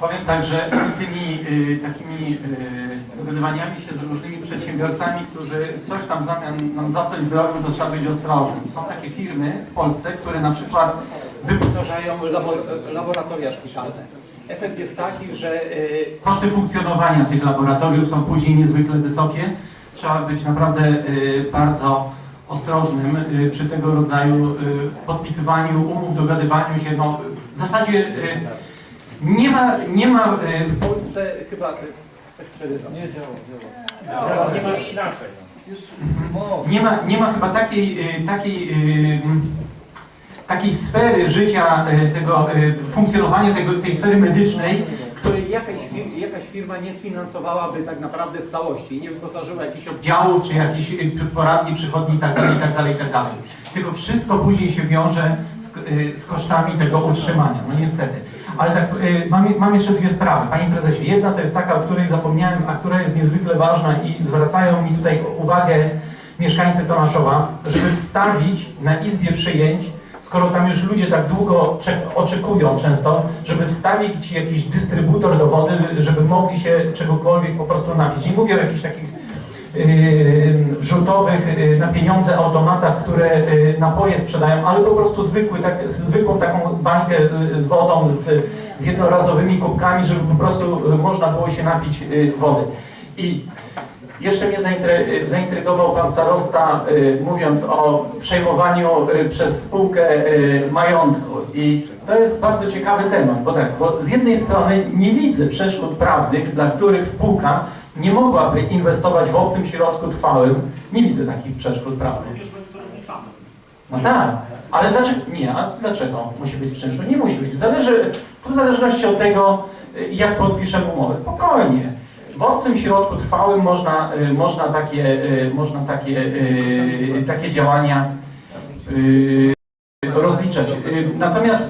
Powiem tak, że z tymi y, takimi y, dogadywaniami się z różnymi przedsiębiorcami, którzy coś tam zamian nam za coś zrobią, to trzeba być ostrożnym. Są takie firmy w Polsce, które na przykład wyposażają labo- laboratoria szpitalne. Efekt jest taki, że y, koszty funkcjonowania tych laboratoriów są później niezwykle wysokie. Trzeba być naprawdę y, bardzo ostrożnym y, przy tego rodzaju y, podpisywaniu umów, dogadywaniu się. No, w zasadzie y, nie ma, nie ma y, w Polsce chyba... Coś przerywa. Nie, działa, Nie ma, inaczej. nie ma, nie ma chyba takiej, y, takiej, mm, takiej sfery życia, tego funkcjonowania tego, tej sfery medycznej, której jakaś, fir- jakaś firma nie sfinansowałaby tak naprawdę w całości i nie wyposażyła jakichś oddziałów, czy jakichś poradni, przychodni itd., itd., itd. Tylko wszystko później się wiąże z, z kosztami tego utrzymania, no niestety. Ale tak, y, mam, mam jeszcze dwie sprawy, Panie Prezesie. Jedna to jest taka, o której zapomniałem, a która jest niezwykle ważna i zwracają mi tutaj uwagę mieszkańcy Tomaszowa, żeby wstawić na Izbie Przyjęć, skoro tam już ludzie tak długo cze- oczekują często, żeby wstawić jakiś dystrybutor do wody, żeby mogli się czegokolwiek po prostu napić. Nie mówię o jakichś takich wrzutowych yy, na pieniądze automatach, które yy, napoje sprzedają, ale po prostu zwykły, tak, zwykłą taką bańkę yy, z wodą, z, z jednorazowymi kubkami, żeby po prostu yy, można było się napić yy, wody. I jeszcze mnie zaintry- zaintrygował pan starosta, mówiąc o przejmowaniu przez spółkę majątku. I to jest bardzo ciekawy temat, bo tak, bo z jednej strony nie widzę przeszkód prawnych, dla których spółka nie mogłaby inwestować w obcym środku trwałym. Nie widzę takich przeszkód prawnych. No tak, ale dlaczego? Nie, a dlaczego musi być w czynszu? Nie musi być. Zależy, to w zależności od tego, y, jak podpiszemy umowę. Spokojnie. W obcym środku trwałym można, y, można, takie, y, można takie, takie działania rozliczać. Natomiast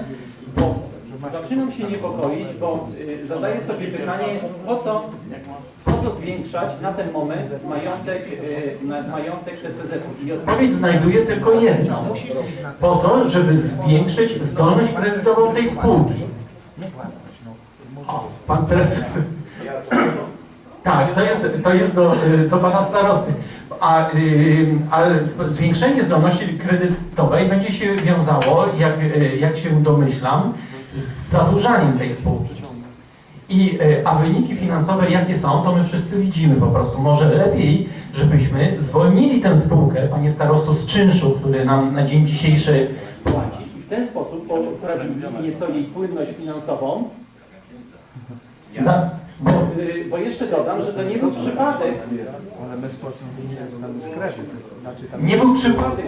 zaczynam się niepokoić, bo zadaję sobie pytanie, po co, co zwiększać na ten moment majątek, na- majątek TCZ? I odpowiedź znajduję tylko jedną. Po to, żeby zwiększyć zdolność kredytową tej spółki. O, pan prezes. Tak, to jest, to jest do, y, do pana starosty. A, y, ale zwiększenie zdolności kredytowej będzie się wiązało, jak, jak się domyślam, z zadłużaniem tej spółki. I, y, a wyniki finansowe jakie są, to my wszyscy widzimy po prostu. Może lepiej, żebyśmy zwolnili tę spółkę, panie starosto, z czynszu, który nam na dzień dzisiejszy płaci. I w ten sposób poprawili nieco jej płynność finansową. Za, bo, y, bo jeszcze dodam, że to nie był przypadek, Ale my z kredyt. Znaczy nie był przypadek,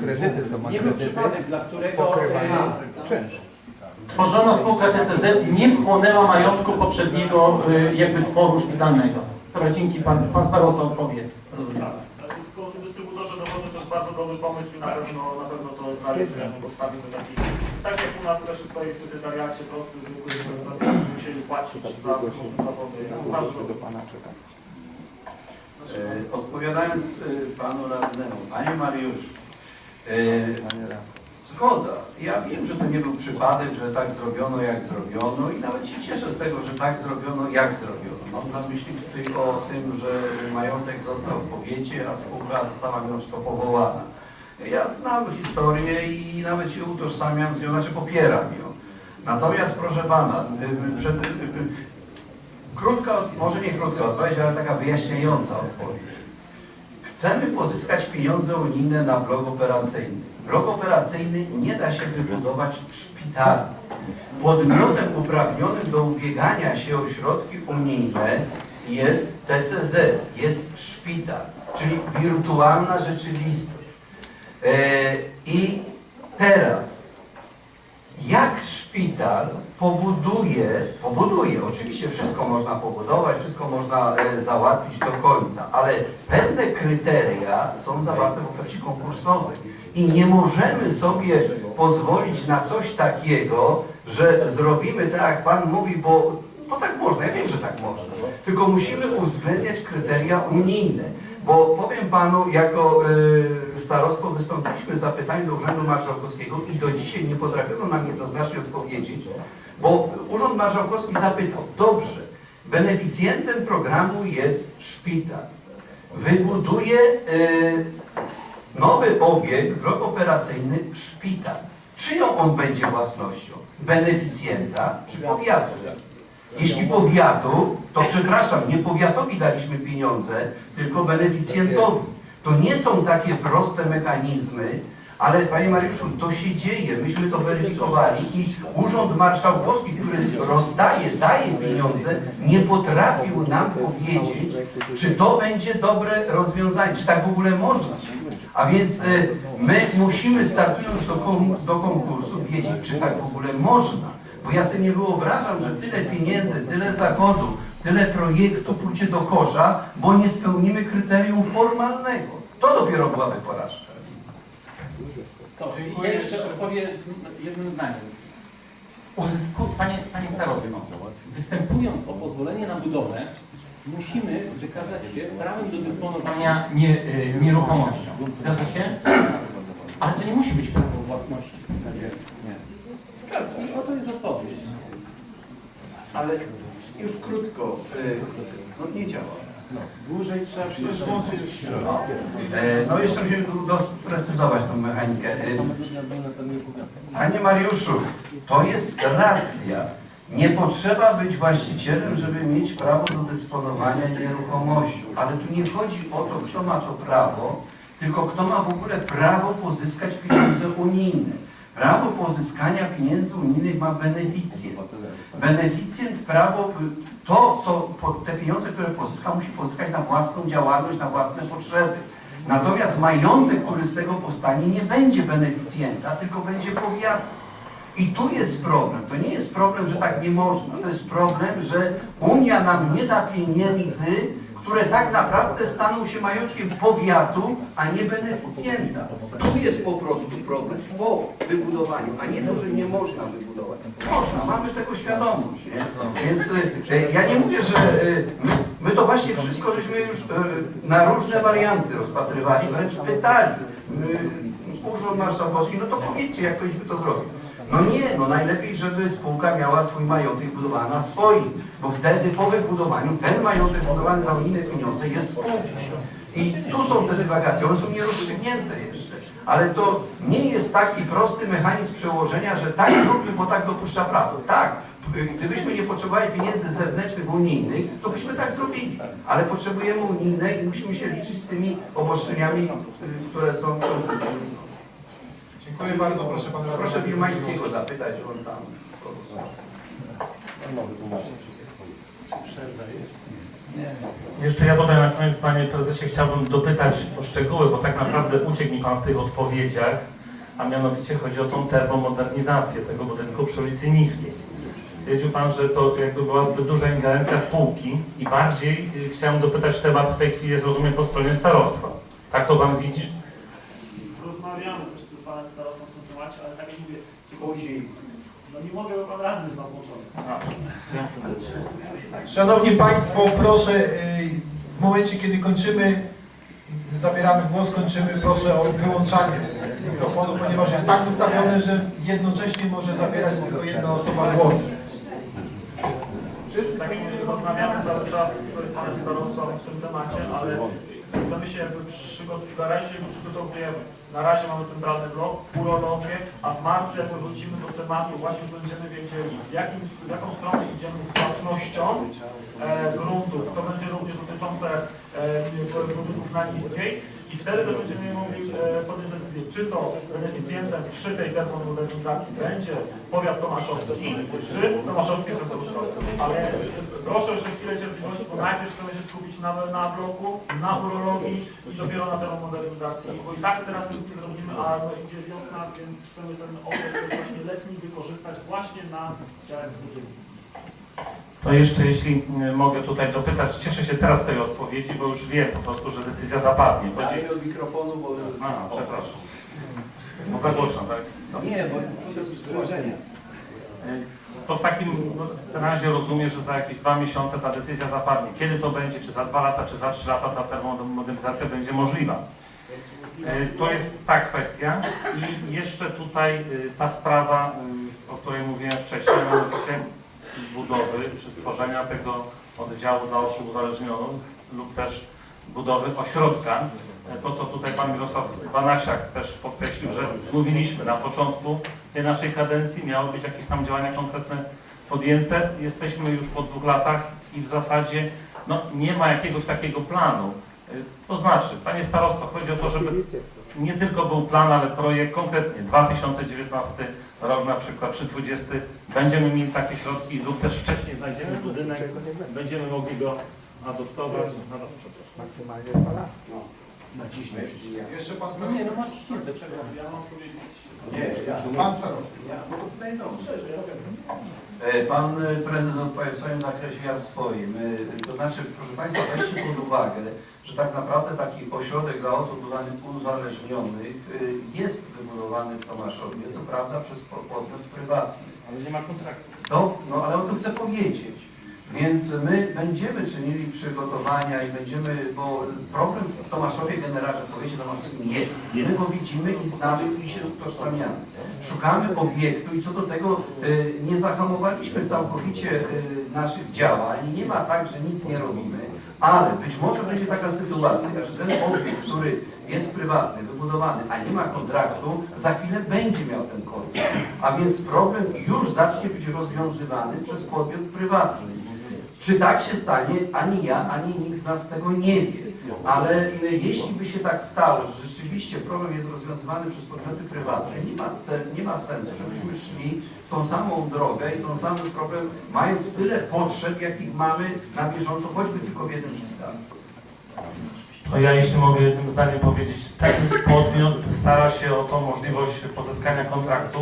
kredyty są, nie był przypadek, dla którego pokrywają y, czynsz. Tworzona spółka TCZ nie wchłonęła majątku poprzedniego y, jakby tworu szpitalnego. Która dzięki pan, pan starosta odpowie. Rozumiem. Tylko o tym dystrybutorze dowody to jest bardzo dobry pomysł i na pewno, na pewno to znaleźć postawimy taki. Tak jak u nas też stoi w sekretariacie, prosty, zwykły, pracownicy musieli płacić za po prostu za wody. Bardzo do pana czeka. E, Odpowiadając e, panu radnemu, panie Mariusz, e, Panie radny. Zgoda. Ja wiem, że to nie był przypadek, że tak zrobiono, jak zrobiono i nawet się cieszę z tego, że tak zrobiono, jak zrobiono. Mam na myśli tutaj o tym, że majątek został w powiecie, a spółka została mimo powołana. Ja znam historię i nawet się utożsamiam z nią, znaczy popieram ją. Natomiast proszę pana, przed, Krótka, może nie krótka odpowiedź, ale taka wyjaśniająca odpowiedź. Chcemy pozyskać pieniądze unijne na blok operacyjny. Blok operacyjny nie da się wybudować w szpitalu. Podmiotem uprawnionym do ubiegania się o środki unijne jest TCZ, jest szpital, czyli wirtualna rzeczywistość. E, I teraz jak szpital pobuduje, pobuduje, oczywiście wszystko można pobudować, wszystko można e, załatwić do końca, ale pewne kryteria są zawarte w ofercie konkursowej i nie możemy sobie pozwolić na coś takiego, że zrobimy tak, jak Pan mówi, bo no tak można, ja wiem, że tak można, tylko musimy uwzględniać kryteria unijne, bo powiem Panu jako y, starostwo wystąpiliśmy z zapytaniem do Urzędu Marszałkowskiego i do dzisiaj nie potrafiono nam jednoznacznie odpowiedzieć, bo Urząd Marszałkowski zapytał, dobrze, beneficjentem programu jest szpital. Wybuduje y, nowy obiekt, blok operacyjny, szpital. Czyją on będzie własnością? Beneficjenta czy powiatu? Jeśli powiatu, to przepraszam, nie powiatowi daliśmy pieniądze, tylko beneficjentowi. To nie są takie proste mechanizmy, ale Panie Mariuszu, to się dzieje. Myśmy to weryfikowali i Urząd Marszałkowski, który rozdaje, daje pieniądze, nie potrafił nam powiedzieć, czy to będzie dobre rozwiązanie, czy tak w ogóle można. A więc y, my musimy startując do, do konkursu wiedzieć, czy tak w ogóle można. Bo ja sobie nie wyobrażam, że tyle pieniędzy, tyle zachodu, tyle projektu pójdzie do kosza, bo nie spełnimy kryterium formalnego. To dopiero byłaby porażka. To ja jeszcze odpowiem jednym zdaniem. Uzysku, panie, panie starosto, Występując o pozwolenie na budowę, musimy wykazać się prawem do dysponowania. nie, y, nieruchomością. Zgadza się? Ale to nie musi być prawo własności. Oto jest odpowiedź. Ale już krótko, y, no nie działa. Dłużej trzeba przyjść. No, e, no jeszcze musimy doprecyzować tą mechanikę. E, Panie Mariuszu, to jest racja. Nie potrzeba być właścicielem, żeby mieć prawo do dysponowania nieruchomością. Ale tu nie chodzi o to, kto ma to prawo, tylko kto ma w ogóle prawo pozyskać pieniądze unijne. Prawo pozyskania pieniędzy unijnych ma beneficjent. Beneficjent prawo, to co te pieniądze, które pozyska, musi pozyskać na własną działalność, na własne potrzeby. Natomiast majątek, który z tego powstanie, nie będzie beneficjenta, tylko będzie powiatu. I tu jest problem. To nie jest problem, że tak nie można. To jest problem, że Unia nam nie da pieniędzy, które tak naprawdę staną się majątkiem powiatu, a nie beneficjenta. Tu jest po prostu problem po wybudowaniu, a nie to, że nie można wybudować. Można, mamy tego świadomość. Nie? Więc e, ja nie mówię, że e, my, my to właśnie wszystko żeśmy już e, na różne warianty rozpatrywali, wręcz pytali. E, Urząd Marszałkowski, no to powiedzcie, jak powinniśmy to zrobić. No nie, no najlepiej, żeby spółka miała swój majątek budowany na swoim, bo wtedy po wybudowaniu ten majątek budowany za unijne pieniądze jest spółki. I tu są te dywagacje, one są nierozstrzygnięte jeszcze. Ale to nie jest taki prosty mechanizm przełożenia, że tak zróbmy, bo tak dopuszcza prawo. Tak, gdybyśmy nie potrzebowali pieniędzy zewnętrznych, unijnych, to byśmy tak zrobili. Ale potrzebujemy unijne i musimy się liczyć z tymi obostrzeniami, y, które są. Dziękuję bardzo, proszę Pan Radny. Proszę Bimańskiego zapytać, on tam. Jeszcze ja tutaj na koniec, Panie Prezesie, chciałbym dopytać o szczegóły, bo tak naprawdę uciekł mi Pan w tych odpowiedziach, a mianowicie chodzi o tą termomodernizację tego budynku przy ulicy Niskiej. Stwierdził Pan, że to jakby była zbyt duża ingerencja spółki i bardziej y, chciałem dopytać temat w tej chwili jest rozumiem po stronie starostwa. Tak to Pan widzi? Rozmawiamy też z panem starostą w tym temacie, ale tak jak mówię, Później. no nie mogę, bo pan radny jest. Szanowni Państwo, proszę y, w momencie, kiedy kończymy, zabieramy głos, kończymy, proszę o wyłączanie mikrofonu, ponieważ jest tak ustawione, że jednocześnie może zabierać tylko jedna osoba głos. Wszyscy tak rozmawiamy cały czas z panem starostą w tym temacie, ale chcemy się jakby na razie przygotowujemy. Na razie mamy centralny blok, urologię, a w marcu jak wrócimy do tematu, właśnie będziemy wiedzieli, w, jakim, w jaką stronę idziemy z własnością e, gruntów. To będzie również dotyczące e, budynków na niskiej i wtedy też będziemy mogli e, podjąć decyzję, czy to beneficjentem przy tej termomodernizacji będzie powiat tomaszowski, czy tomaszowskie są Ale proszę jeszcze chwilę cierpliwości, bo najpierw chcemy się skupić na, na bloku, na urologii i dopiero na termomodernizacji, bo i tak teraz nic nie zrobimy, a no idzie wiosna, więc chcemy ten okres właśnie letni wykorzystać właśnie na działach budynku. To jeszcze jeśli y, mogę tutaj dopytać, cieszę się teraz tej odpowiedzi, bo już wiem po prostu, że decyzja zapadnie. Dalej od mikrofonu, bo... A, przepraszam. No za głośno, tak? Nie, bo to jest sprzężenie. To w takim razie rozumiem, że za jakieś dwa miesiące ta decyzja zapadnie. Kiedy to będzie, czy za dwa lata, czy za trzy lata ta termomodernizacja będzie możliwa. Y, To jest ta kwestia i jeszcze tutaj y, ta sprawa, y, o której mówiłem wcześniej, mianowicie budowy czy stworzenia tego oddziału dla osób uzależnionych lub też budowy ośrodka. To, co tutaj Pan Mirosław Banasiak też podkreślił, że mówiliśmy na początku tej naszej kadencji, miały być jakieś tam działania konkretne podjęte. Jesteśmy już po dwóch latach i w zasadzie no, nie ma jakiegoś takiego planu. To znaczy, Panie Starosto, chodzi o to, żeby nie tylko był plan, ale projekt konkretnie 2019 rok na przykład, czy 20 będziemy mieli takie środki lub też wcześniej znajdziemy budynek, będziemy mogli go adoptować. No, no. Maksymalnie dwa lata. Jeszcze pan No nie, no macie do czego ja mam powiedzieć. Nie, ja. Pan starosta. Ja, no to tutaj no. E, Pan e, prezes odpowiedział w swoim zakresie, ja w swoim. E, To znaczy, proszę Państwa, weźcie pod uwagę, że tak naprawdę taki ośrodek dla osób uzależnionych e, jest wybudowany w Tomaszowie, co prawda przez po- podmiot prywatny. Ale nie ma kontraktu. To, no ale o tym chcę powiedzieć. Więc my będziemy czynili przygotowania i będziemy, bo problem w Tomaszowie generalnie, w powiecie tomaszowskim jest. My go widzimy i znamy i się utożsamiamy. Szukamy obiektu i co do tego y, nie zahamowaliśmy całkowicie y, naszych działań. Nie ma tak, że nic nie robimy, ale być może będzie taka sytuacja, że ten obiekt, który jest prywatny, wybudowany, a nie ma kontraktu, za chwilę będzie miał ten kontrakt. A więc problem już zacznie być rozwiązywany przez podmiot prywatny. Czy tak się stanie, ani ja, ani nikt z nas tego nie wie. Ale y, jeśli by się tak stało, że rzeczywiście problem jest rozwiązywany przez podmioty prywatne, nie ma, nie ma sensu, żebyśmy szli tą samą drogę i tą samym problem, mając tyle potrzeb, jakich mamy na bieżąco, choćby tylko w jednym szpitalu. No ja jeśli mogę jednym zdaniem powiedzieć, ten podmiot stara się o tą możliwość pozyskania kontraktu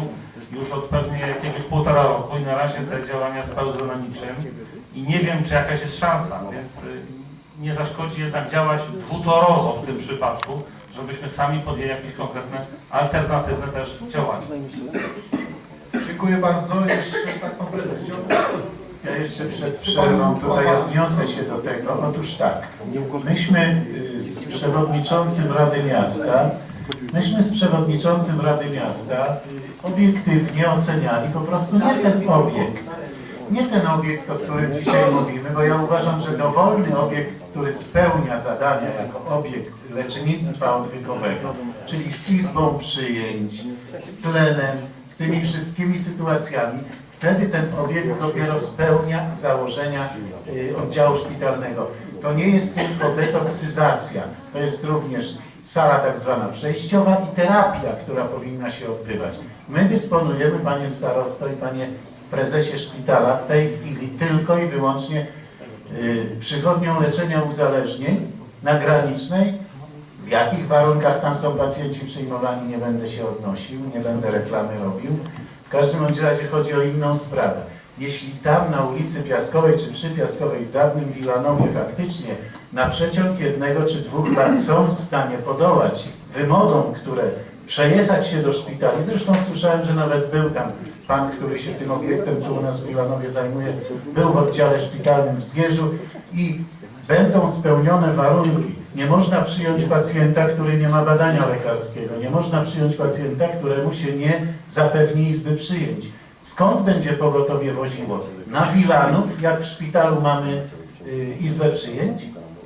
już od pewnie jakiegoś półtora roku i na razie te działania spełzły na niczym i nie wiem, czy jakaś jest szansa, więc y, nie zaszkodzi jednak działać dwutorowo w tym przypadku, żebyśmy sami podjęli jakieś konkretne, alternatywne też działania. Dziękuję bardzo. Jeszcze tak pan prezes. Ja jeszcze przed przerwą tutaj odniosę się do tego. Otóż tak, myśmy y, z przewodniczącym Rady Miasta, myśmy z przewodniczącym Rady Miasta obiektywnie oceniali po prostu nie ten obiekt, nie ten obiekt, o którym dzisiaj mówimy, bo ja uważam, że dowolny obiekt, który spełnia zadania jako obiekt lecznictwa odwykowego, czyli z izbą przyjęć, z tlenem, z tymi wszystkimi sytuacjami, wtedy ten obiekt dopiero spełnia założenia y, oddziału szpitalnego. To nie jest tylko detoksyzacja, to jest również sala tak zwana przejściowa i terapia, która powinna się odbywać. My dysponujemy, panie starosto i panie prezesie szpitala, w tej chwili tylko i wyłącznie y, przychodnią leczenia uzależnień na granicznej. W jakich warunkach tam są pacjenci przyjmowani, nie będę się odnosił, nie będę reklamy robił. W każdym bądź razie chodzi o inną sprawę. Jeśli tam na ulicy Piaskowej czy przy Piaskowej w dawnym Wilanowie faktycznie na przeciąg jednego czy dwóch lat są w stanie podołać wymogom, które przejechać się do szpitali, zresztą słyszałem, że nawet był tam pan, który się tym obiektem, czy u nas w Wilanowie zajmuje, był w oddziale szpitalnym w Zgierzu i będą spełnione warunki. Nie można przyjąć pacjenta, który nie ma badania lekarskiego. Nie można przyjąć pacjenta, któremu się nie zapewni izby przyjęć. Skąd będzie pogotowie woziło? Na Wilanów, jak w szpitalu mamy y, izbę przyjęć?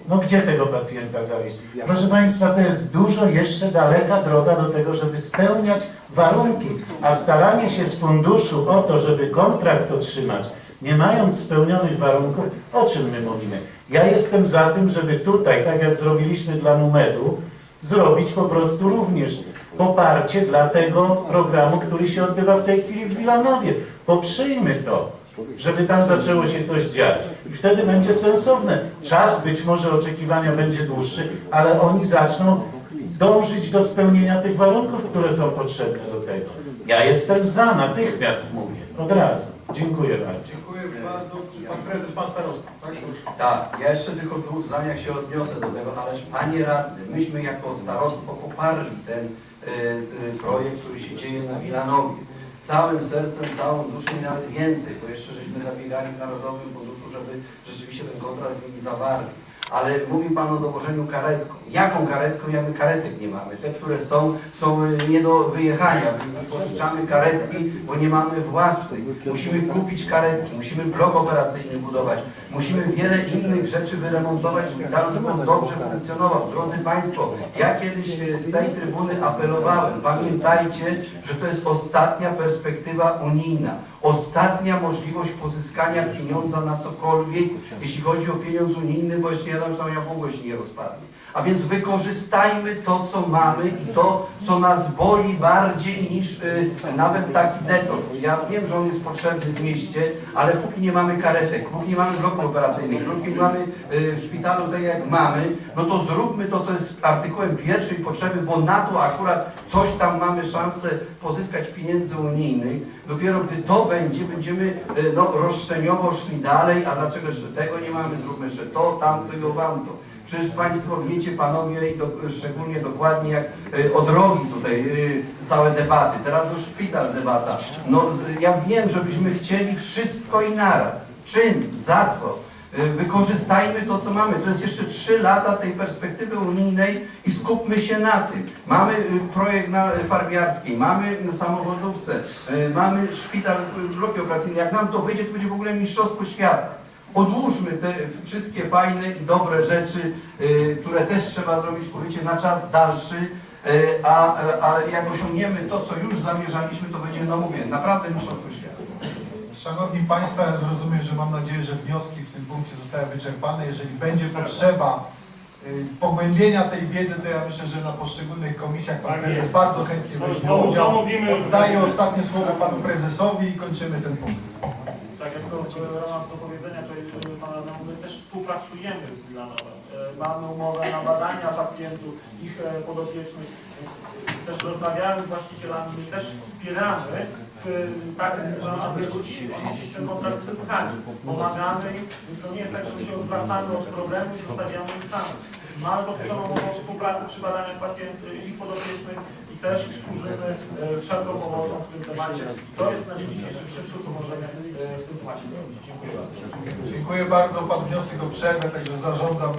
No gdzie tego pacjenta zawieźć? Proszę Państwa, to jest dużo jeszcze daleka droga do tego, żeby spełniać warunki, a staranie się z funduszu o to, żeby kontrakt otrzymać, nie mając spełnionych warunków, o czym my mówimy? Ja jestem za tym, żeby tutaj, tak jak zrobiliśmy dla Numedu, zrobić po prostu również poparcie dla tego programu, który się odbywa w tej chwili w Wilanowie. Poprzyjmy to, żeby tam zaczęło się coś dziać. I wtedy będzie sensowne. Czas być może oczekiwania będzie dłuższy, ale oni zaczną dążyć do spełnienia tych warunków, które są potrzebne do tego. Ja jestem za, natychmiast mówię, od razu. Dziękuję bardzo. Dziękuję bardzo. Czy pan prezes, pan starosta? Tak, proszę. Tak, ja jeszcze tylko w dwóch zdaniach się odniosę do tego, ależ Panie Radny, myśmy jako starostwo poparli ten y, y, projekt, który się dzieje na Wilanowie. Całym sercem, całą duszą i nawet więcej, bo jeszcze żeśmy zabiegali w Narodowym Funduszu, żeby rzeczywiście ten kontrakt z nimi zawarli. Ale mówi Pan o dowożeniu karetką. Jaką karetką, jak my karetek nie mamy? Te, które są, są nie do wyjechania. Pożyczamy karetki, bo nie mamy własnych. Musimy kupić karetki, musimy blok operacyjny budować. Musimy wiele innych rzeczy wyremontować szpitalu, żeby on dobrze funkcjonował. Drodzy Państwo, ja kiedyś e, z tej trybuny apelowałem, pamiętajcie, że to jest ostatnia perspektywa unijna, ostatnia możliwość pozyskania pieniądza na cokolwiek, jeśli chodzi o pieniądz unijny, bo jeszcze nie wiadomo, czy tam Japonia się nie rozpadnie. A więc wykorzystajmy to, co mamy i to, co nas boli bardziej niż y, nawet taki detoks. Ja wiem, że on jest potrzebny w mieście, ale póki nie mamy karetek, póki nie mamy bloków operacyjnych, póki nie mamy y, w szpitalu tak jak mamy, no to zróbmy to, co jest artykułem pierwszej potrzeby, bo na to akurat coś tam mamy szansę pozyskać pieniędzy unijnych. Dopiero gdy to będzie, będziemy y, no, roszczeniowo szli dalej, a dlaczego jeszcze tego nie mamy, zróbmy jeszcze to, tamto i owamto. Przecież Państwo wiecie, Panowie, i do, szczególnie dokładnie jak y, o drogi tutaj, y, całe debaty, teraz już szpital debata. No ja wiem, że byśmy chcieli wszystko i naraz. Czym? Za co? Y, Wykorzystajmy to, co mamy. To jest jeszcze trzy lata tej perspektywy unijnej i skupmy się na tym. Mamy y, projekt na y, farbiarskiej, mamy samochodówce, mamy szpital, bloki operacyjne. Jak nam to wyjdzie, to będzie w ogóle mistrzostwo świata. Odłóżmy te wszystkie fajne i dobre rzeczy, które też trzeba zrobić, powiecie, na czas dalszy, a, a jak osiągniemy to, co już zamierzaliśmy, to będzie, no mówię, naprawdę mistrzostwo świata. Szanowni Państwo, ja zrozumiem, że mam nadzieję, że wnioski w tym punkcie zostały wyczerpane. Jeżeli będzie potrzeba y, pogłębienia tej wiedzy, to ja myślę, że na poszczególnych komisjach Pan Tak Prezes jest. bardzo chętnie To- weźmie to- udział. Oddaję ostatnie słowo Panu Prezesowi i kończymy ten punkt. Tak jak to do powiedzenia, to jest, e, pana, no, my też współpracujemy z Milanorem. E, Mamy umowę na badania pacjentów, ich e, podopiecznych, więc e, też rozmawiamy z właścicielami, też wspieramy w tak aby ci ten kontrakt uzyskali. Pomagamy im, więc to nie jest tak, że my się odwracamy od problemu i zostawiamy ich samych. Mamy podpisaną umowę współpracy przy badaniach pacjentów, ich podopiecznych też służymy e, wszelką pomocą w tym temacie. To jest na dzień dzisiejszy wszystko, co możemy e, w tym temacie zrobić. Dziękuję bardzo. Dziękuję bardzo. Pan wniosek o przerwę, także zarządzam.